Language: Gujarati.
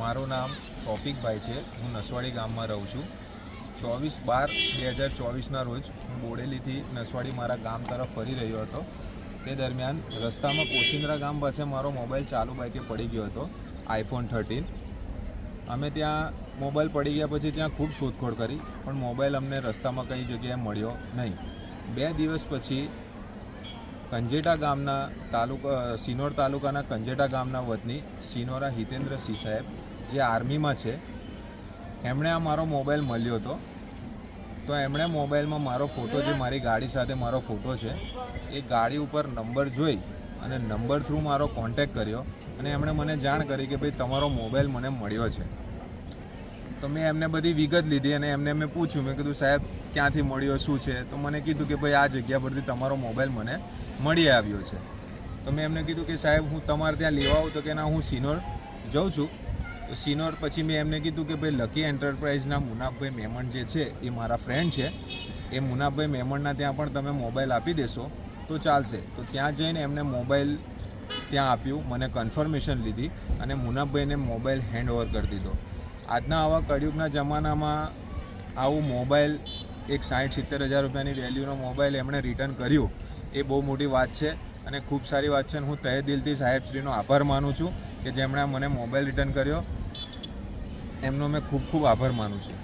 મારું નામ તોફિકભાઈ છે. હું નસવાડી ગામમાં રહું છું. ચોવીસ બાર બે હજાર ચોવીસના રોજ હું બોડેલીથી નસવાડી મારા ગામ તરફ ફરી રહ્યો હતો. તે દરમિયાન રસ્તામાં કોશિંદ્રા ગામ પાસે મારો મોબાઈલ ચાલુ બાઈકે પડી ગયો હતો, આઈફોન થર્ટીન. અમે ત્યાં મોબાઈલ પડી ગયા પછી ત્યાં ખૂબ શોધખોળ કરી, પણ મોબાઈલ અમને રસ્તામાં કઈ જગ્યાએ મળ્યો નહીં. બે દિવસ પછી કંજેટા ગામના તાલુકા, સિનોર તાલુકાના કંજેટા ગામના વતની સિનોરા હિતેન્દ્રસિંહ સાહેબ, જે આર્મીમાં છે, એમણે આ મારો મોબાઈલ મળ્યો હતો. તો એમણે મોબાઈલમાં મારો ફોટો, જે મારી ગાડી સાથે મારો ફોટો છે, એ ગાડી ઉપર નંબર જોઈ અને નંબર થ્રુ મારો કોન્ટેક કર્યો અને એમણે મને જાણ કરી કે ભાઈ તમારો મોબાઈલ મને મળ્યો છે. તો મેં એમને બધી વિગત લીધી અને એમને મેં પૂછ્યું. મેં કીધું, સાહેબ, ક્યાંથી મળ્યો? શું છે? તો મને કીધું કે, ભાઈ, આ જગ્યા પરથી તમારો મોબાઈલ મને મળી આવ્યો છે. તો મેં એમને કીધું કે, સાહેબ, હું તમારે ત્યાં લેવા આવું. તો કે, ના, હું સિનોર જાઉં છું. તો સિનોર પછી મેં એમને કીધું કે, ભાઈ, લકી એન્ટરપ્રાઇઝના મુનાફભાઈ મેમણ જે છે, એ મારા ફ્રેન્ડ છે. એ મુનાફભાઈ મેમણના ત્યાં પણ તમે મોબાઈલ આપી દેશો તો ચાલશે. તો ત્યાં જઈને એમને મોબાઈલ ત્યાં આપ્યું, મને કન્ફર્મેશન લીધી અને મુનાફભાઈને મોબાઈલ હેન્ડ ઓવર કરી દીધો. આજના આવા કળિયુગના જમાનામાં આવું મોબાઈલ, એક સાઠ સિત્તેર હજાર રૂપિયાની વેલ્યુનો મોબાઈલ એમણે રિટર્ન કર્યું, એ બહુ મોટી વાત છે અને ખૂબ સારી વાત છે અને હું તહે દિલથી સાહેબશ્રીનો આભાર માનું છું કે જેમણે મને મોબાઈલ રિટર્ન કર્યો. એમનો મેં ખૂબ ખૂબ આભાર માનું છું.